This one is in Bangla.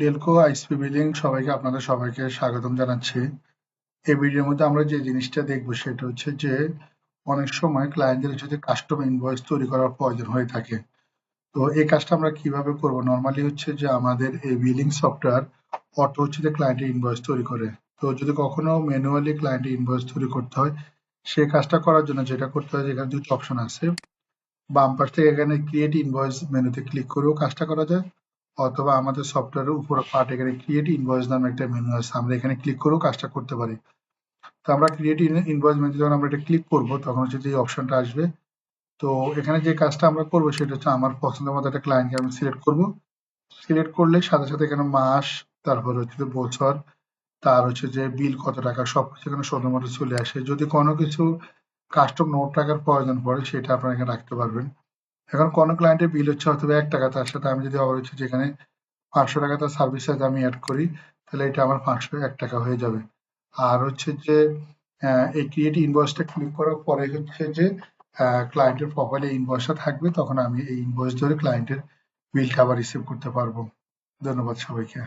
ডেলকো আইসপি বিলিং সবাইকে, আপনাদের সবাইকে স্বাগতম জানাচ্ছি। এই ভিডিওর মধ্যে আমরা যে জিনিসটা দেখব সেটা হচ্ছে যে, অনেক সময় ক্লায়েন্টদের যদি কাস্টম ইনভয়েস তৈরি করার প্রয়োজন হয়ে থাকে। তো এই কাজটা আমরা কীভাবে করব? নর্মালি হচ্ছে যে আমাদের এই বিলিং সফটওয়্যার অটো হচ্ছে যে ক্লায়েন্টের ইনভয়েস তৈরি করে। তো যদি কখনো ম্যানুয়ালি ক্লায়েন্টের ইনভয়েস তৈরি করতে হয়, সেই কাজটা করার জন্য যেটা করতে হয় এখানে দুটো অপশন আছে। বাম পাশ থেকে এখানে ক্রিয়েট ইনভয়েস মেনুতে ক্লিক করেও কাজটা করা যায়। অথবা আমাদের সফটওয়্যারের উপর পার্ট এখানে ক্রিয়েট ইনভয়েস নামে একটা মেনু আছে, আমরা এখানে ক্লিক করেও কাজটা করতে পারি। তো আমরা ক্রিয়েট ইনভয়েস মেনু যখন আমরা এটা ক্লিক করব, তখন হচ্ছে যে অপশনটা আসবে। তো এখানে যে কাজটা আমরা করব সেটা হচ্ছে আমার পছন্দের মতো একটা ক্লায়েন্টকে আমি সিলেক্ট করব। সিলেক্ট করলে সাথে সাথে এখানে মাস, তারপর হচ্ছে যে বছর, তার হচ্ছে যে বিল কত টাকা, সবকিছু এখানে শুধুমাত্র চলে আসে। যদি কোনো কিছু কাস্টম নোট টাকার প্রয়োজন পড়ে, সেটা আপনারা এখানে রাখতে পারবেন। এখন কোনো ক্লায়েন্টের বিল হচ্ছে অথবা এক টাকা, তার সাথে আমি যদি আবার হচ্ছে যেখানে পাঁচশো টাকা তার সার্ভিস চার্জ আমি অ্যাড করি, তাহলে এটা আমার পাঁচশো এক টাকা হয়ে যাবে। আর হচ্ছে যে এই ক্রিয়েট ইনভয়েসটা ক্লিক করার পরে হচ্ছে যে ক্লায়েন্টের প্রোফাইলে ইনভয়েসটা থাকবে, তখন আমি এই ইনভয়েস ধরে ক্লায়েন্টের বিলটা আবার রিসিভ করতে পারব। ধন্যবাদ সবাইকে।